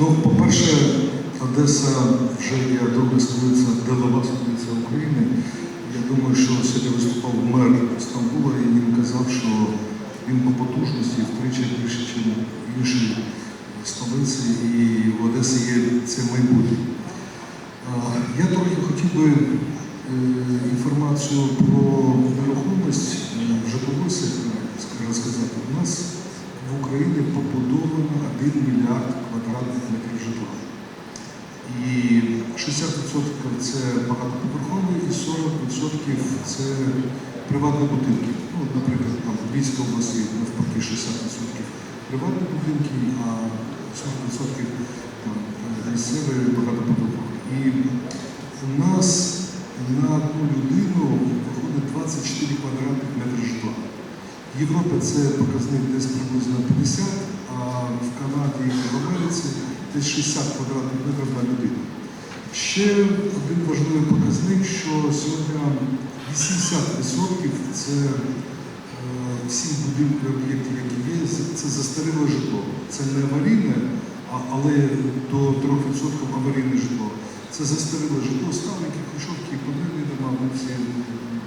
Ну, по-перше, Одеса вже є друга столиця, делова столиця України. Я думаю, що сьогодні виступав мер Стамбула і він казав, що він по потужності втричі більше, ніж інші столиці, і в Одесі є це майбутнє. Я трохи хотів би е, інформацію про нерухомість е, в житловий сектор розказати. У нас в Україні побудовано 1 мільярд квадратних метрів житла. І 60% це багатоповерхові, і 40% це приватні будинки. Ну, наприклад, там в Львівській області навпаки 60% приватні будинки, а 40% там, місцеві багатоповерхові. І у нас на одну людину виходить 24 квадратних метри житла. В Європі це показник десь приблизно 50, а в Канаді і в Америці десь 60 квадратних метрів на людину. Ще один важливий показник, що сьогодні 80% це е, всіх будинків об'єктів, які є, це- застаріле житло. Це не аварійне, але до 3% аварійне житло. Це застаріле житло, ставники, хрущовки, панельні дома, ви всі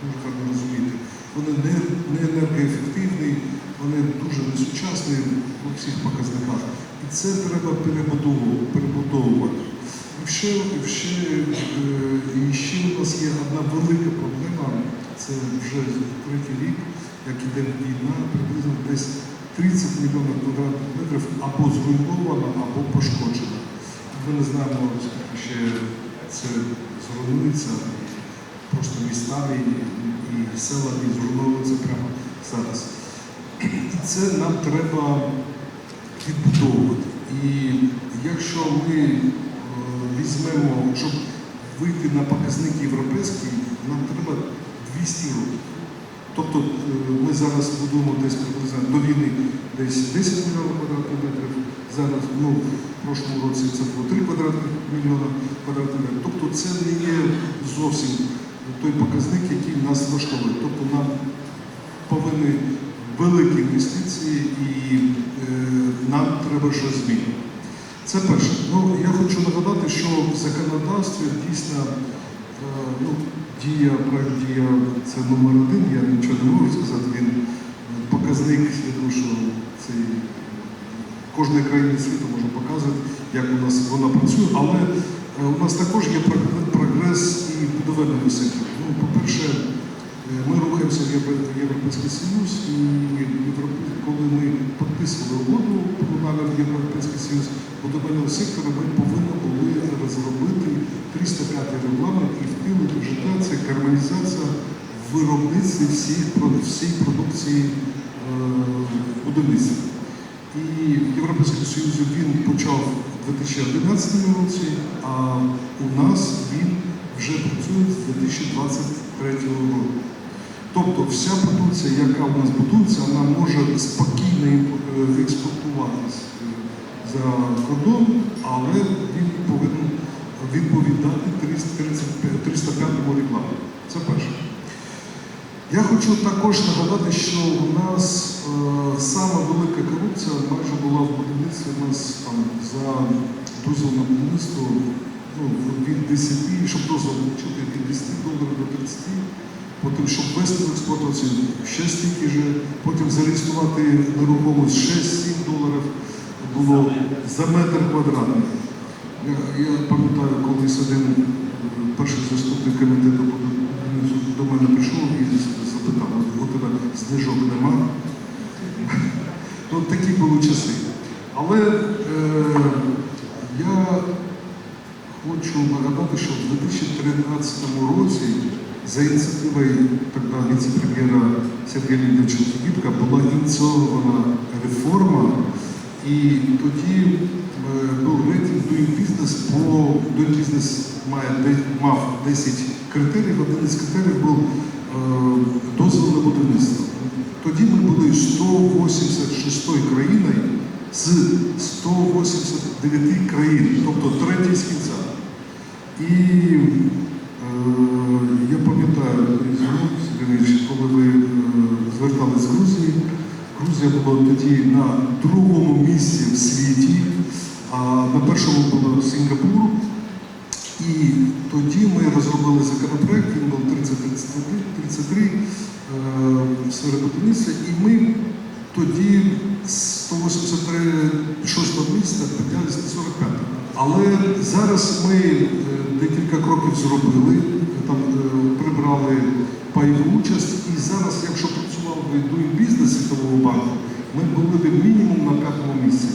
дуже гарно розумієте. Вони не, не енергоефективні, вони дуже несучасні у всіх показниках. І це треба перебудовувати. І ще, і ще, е, і ще у нас є одна велика проблема, це вже третій рік, як іде війна, приблизно десь 30 мільйонів квадратних метрів або зруйновано, або пошкоджено. Ми не знаємо, скільки це зруйнується, просто містами і, і селами зруйновуються прямо зараз. Це нам треба відбудовувати. І якщо ми е, візьмемо, щоб вийти на показник європейський, нам треба 200 років. Тобто е, ми зараз будуємо десь приблизно до війни десь 10 мільйонів квадратних метрів. Зараз, ну, в прошлому році це було 3 квадратних мільйона квадратних метрів. Тобто це не є зовсім той показник, який нас влаштовує. Тобто нам повинні великі інвестиції і е, нам треба щось змінити. Це перше. Ну, я хочу нагадати, що в законодавстві дійсно е, ну, дія, дія це номер один, я нічого не можу сказати, він показник, я думаю, що цей кожної країни світу може показувати, як у нас вона працює, але е, у нас також є і будівельному секторі. Ну, по-перше, е, ми рухаємося в Європейський Союз, і коли ми підписували угоду про в Європейський Союз будівельного сектора, ми повинні були розробити 305 регламент і втілити в життя це гармонізація виробництві всіх, про- всій продукції е, будівництва. І в Європейському Союзі він почав у 2011 році, а у нас він вже працює з 2023 року. Тобто вся продукція, яка у нас будується, вона може спокійно е, експортуватись е, за кордон, але він повинен відповідати 335 305 регламенту. Це перше. Я хочу також нагадати, що у нас е, сама велика корупція майже була в будівництві у нас там за дозвіл на ну, від 10, щоб дозвіл отримати від 10 доларів до 30, потім, щоб ввести в експлуатацію ще стільки ж, потім зареєструвати нерухомість ще 7 доларів було за метр квадратний. Я, я пам'ятаю, колись один е, перший заступник комітету до мене прийшов і запитав, у тебе знижок нема. Ну, такі були часи. Але е, хочу нагадати, що в 2013 році за ініціативою тогда віце-прем'єра Сергія Леонідовича Кібітка була ініційована реформа, і тоді е, був рейтинг Doing Business по Doing Business має, мав 10 критеріїв. Один із критеріїв був е, дозвіл на будівництво. Тоді ми були 186 країною з 189 країн, тобто третій з кінця. І е, я пам'ятаю, коли ви е, звертались з Грузії, Грузія була тоді на другому місці в світі, А на першому було Сінгапур. І тоді ми розробили законопроект, він був 3033 е, в сфері і ми тоді з 186 місця піднялися на 45. Але зараз ми е, декілька кроків зробили, там е, прибрали пайову участь, і зараз, якщо працював би Doing Business Світового банку, ми були б мінімум на п'ятому місці.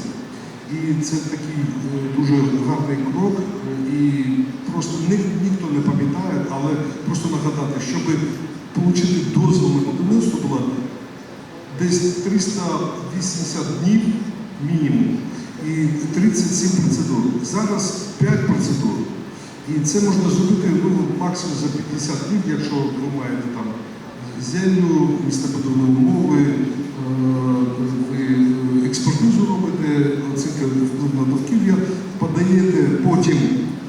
І це такий е, дуже гарний крок. І просто ні- ніхто не пам'ятає, але просто нагадати, щоб отримати дозвіл на будівництво було десь 380 днів мінімум і 37 процедур. Зараз 5 процедур. І це можна зробити ну, максимум за 50 днів, якщо ви маєте там землю, містобудівні умови, е, ви експертизу робите, оцінка впливу на довкілля, подаєте потім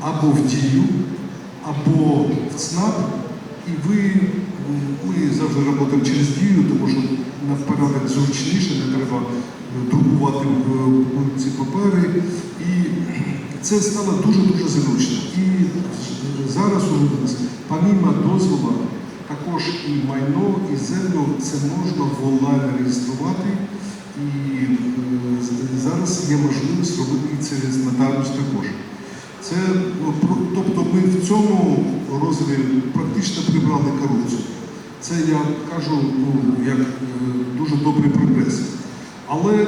або в дію, або в ЦНАП, і ви, зручніше, не треба друкувати ці папери. І це стало дуже-дуже зручно. І зараз у нас, помімо дозволу, також і майно, і землю це можна онлайн реєструвати. І е, зараз є можливість робити і через нотаріус також. Це, ну, тобто ми в цьому розділі практично прибрали корупцію. Це я кажу ну, як е, дуже добрий прогрес. Але е,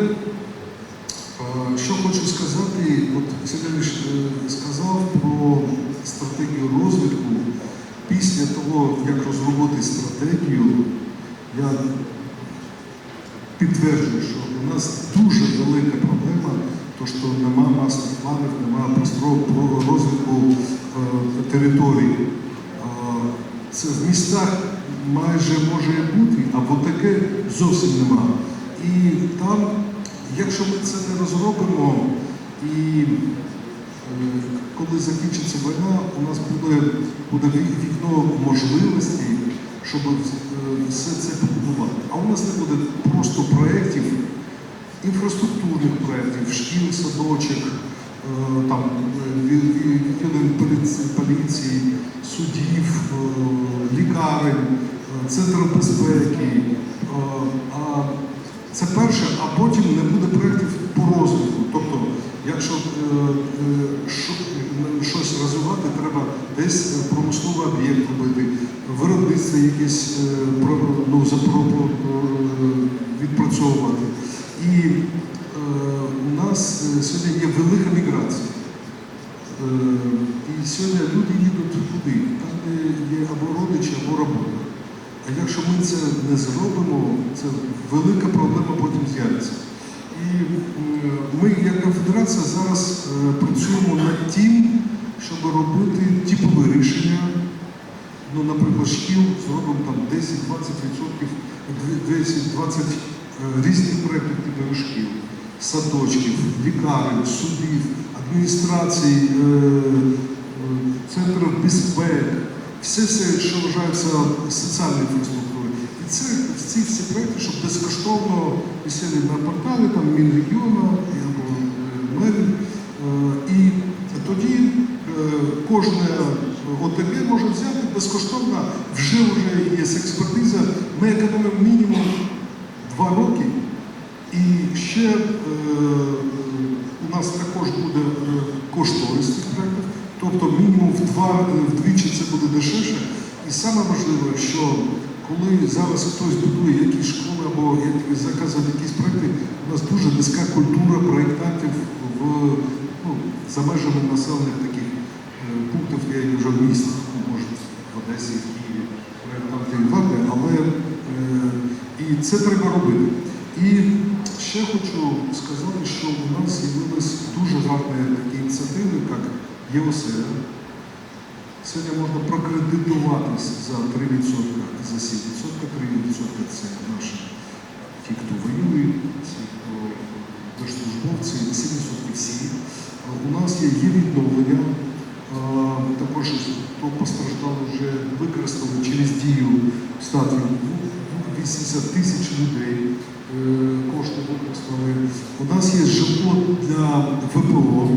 що хочу сказати, от Сергій е, сказав про стратегію розвитку. Після того, як розробити стратегію, я підтверджую, що у нас дуже велика проблема, то що нема масних планів, нема простору про розвитку е, території. Е, Це в містах майже може бути, або таке зовсім нема. І там, якщо ми це не розробимо, і е, коли закінчиться війна, у нас буде, буде вікно можливостей, щоб е, все це побудувати. А у нас не буде просто проєктів, інфраструктурних проєктів, шкіл, садочок, там е, ві- ві- відділень поліції, поліції, судів, е, лікарень, е, центрів безпеки. Е, це перше, а потім не буде проєктів по розвитку. Тобто, якщо е, е, що- е, щось розвивати, треба десь е, промисловий об'єкт робити, виробництво якесь е, ну, е, відпрацьовувати. І е, е, сьогодні є велика міграція. Е, І сьогодні люди їдуть туди, там де є або родичі, або робота. А якщо ми це не зробимо, це велика проблема потім з'явиться. І е, ми, як конфедерація, зараз е, працюємо над тим, щоб робити типові рішення. Ну, наприклад, шкіл зробимо там 10-20%, 10-20 е, різних проєктів типових шкіл, садочків, лікарень, судів, адміністрацій, е, е, центрів безпеки, все все, що вважається соціальною інфраструктурою. І це ці всі проекти, щоб безкоштовно висіли на порталі там Мінрегіону або е, мерів. Е, І тоді кожне ОТГ може взяти безкоштовно, вже вже є експертиза. Ми економимо мінімум два роки. І ще е, у нас також буде е, кошторис цих проєктів, тобто мінімум в два, вдвічі це буде дешевше. І саме важливе, що коли зараз хтось будує якісь школи або заказує якісь проєкти, у нас дуже низька культура проєктантів в, ну, за межами населених таких е, пунктів, я вже в містах, може в Одесі, в Києві, проєктанти влади, але е, і це треба робити. І ще хочу сказати, що у нас з'явились дуже гарні такі ініціативи, як ЄОСЕ. Сьогодні можна прокредитуватись за 3%, за 7%, 3% це наші ті, хто воює, ті, хто держслужбовці, 7% всі. У нас є, є відновлення. Також хто постраждав вже використали через дію статус 80 тисяч людей. е, Кошти використали. У нас є житло для ВПО.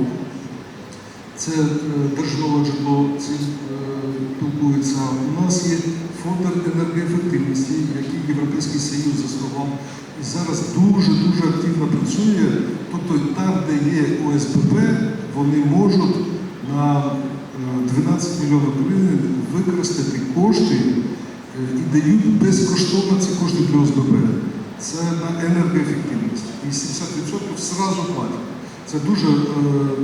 Це е, житло цим е. У нас є фонд енергоефективності, який Європейський Союз заснував. І зараз дуже-дуже активно працює. Тобто там, де є ОСББ, вони можуть на е, 12 мільйонів гривень використати кошти е, і дають безкоштовно ці кошти для ОСББ. Це на енергоефективність. І 70% зразу платять. Це дуже е,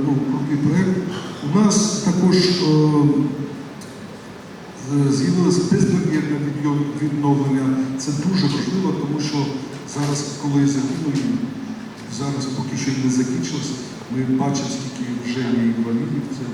ну, крутий проєкт. У нас також е, з'явилося безбар'єрне відновлення. Це дуже важливо, тому що зараз, коли загинули, зараз поки що не закінчилось, ми бачимо, скільки вже є інвалідів. Це